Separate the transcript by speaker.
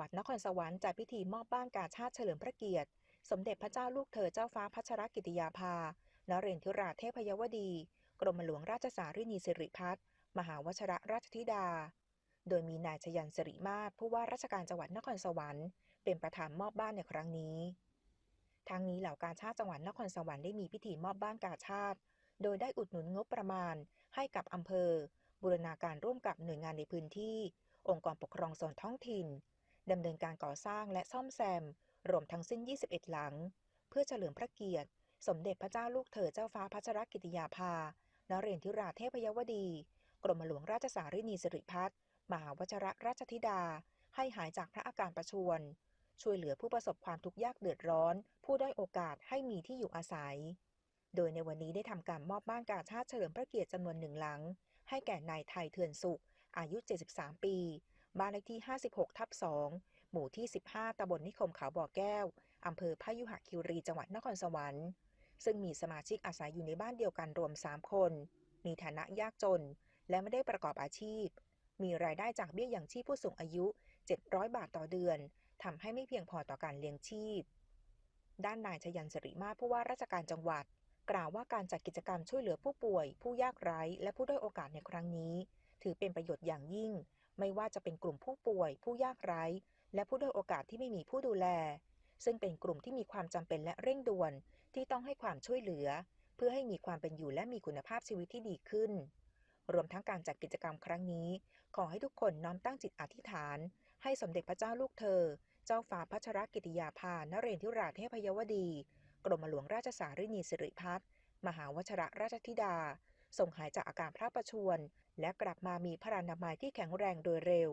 Speaker 1: วัดนครสวรรค์จัดพิธีมอบบ้านกาชาติเฉลิมพระเกียรติ สมเด็จพระเจ้าลูกเธอเจ้าฟ้าพัชรกิติยาภานเรนทิราเทพยวดี กรมหลวงราชสารินีสิริพัฒน์มหาวชรราชธิดา โดยมีนายชยันสิริมาศผู้ว่าราชการจังหวัดนครสวรรค์เป็นประธานมอบบ้านในครั้งนี้ ทั้งนี้เหล่ากาชาติจังหวัดนครสวรรค์ได้มีพิธีมอบบ้านกาชาติ โดยได้อุดหนุนงบประมาณ ให้กับอำเภอ บูรณาการร่วมกับหน่วยงานในพื้นที่ องค์กรปกครองส่วนท้องถิ่น ดำเนินการก่อสร้างและซ่อมแซม รวมทั้งสิ้น 21 หลัง เพื่อเฉลิมพระเกียรติ สมเด็จพระเจ้าลูกเธอเจ้าฟ้าพัชรกิติยาภา นเรนทิราเทพยวดี กรมหลวงราชสารินีสิริพัฒน์มหาวชรราชธิดา ให้หายจากพระอาการประชวร ช่วยเหลือผู้ประสบความทุกข์ยากเดือดร้อน ผู้ได้อยโอกาสให้มีที่อยู่อาศัย โดยในวันนี้ได้ทำการมอบบ้านกาชาติเฉลิมพระเกียรติจำนวนหนึ่งหลัง ให้แก่นายไทยเถื่อนสุข อายุ 73 ปี บ้านเลขที่ 56 ทับ 2 หมู่ที่ 15 ตำบลนิคมเขาบ่อแก้ว อำเภอพยุหคิรี จังหวัดนครสวรรค์ ซึ่งมีสมาชิกอาศัยอยู่ในบ้านเดียวกันรวม 3 คน มีฐานะยากจน และไม่ได้ประกอบอาชีพ มีรายได้จากเบี้ยอย่างชีพผู้สูงอายุ 700 บาทต่อเดือน ทำให้ไม่เพียงพอต่อการเลี้ยงชีพ ด้านนายชยันสริมาผู้ว่าราชการจังหวัด กล่าวว่าการจัดกิจกรรมช่วยเหลือผู้ป่วย ผู้ยากไร้ และผู้ด้อยโอกาสในครั้งนี้ ถือเป็นประโยชน์อย่างยิ่ง ไม่ว่าจะเป็นกลุ่มผู้ป่วย ผู้ยากไร้ และผู้ด้อยโอกาสที่ไม่มีผู้ดูแล ซึ่งเป็นกลุ่มที่มีความจำเป็นและเร่งด่วนที่ต้องให้ความช่วยเหลือ เพื่อให้มีความเป็นอยู่และมีคุณภาพชีวิตที่ดีขึ้น รวมทั้งการจัดกิจกรรมครั้งนี้ ขอให้ทุกคนน้อมตั้งจิตอธิษฐาน ให้สมเด็จพระเจ้าลูกเธอ เจ้าฟ้าพัชรกิติยาภานเรนทิราเทพยวดี กรมหลวงราชสารินีสิริพัฒน์มหาวชระราชธิดา ส่งหายจากอาการพระประชวรและกลับมามีพระนามัยที่แข็งแรงโดยเร็ว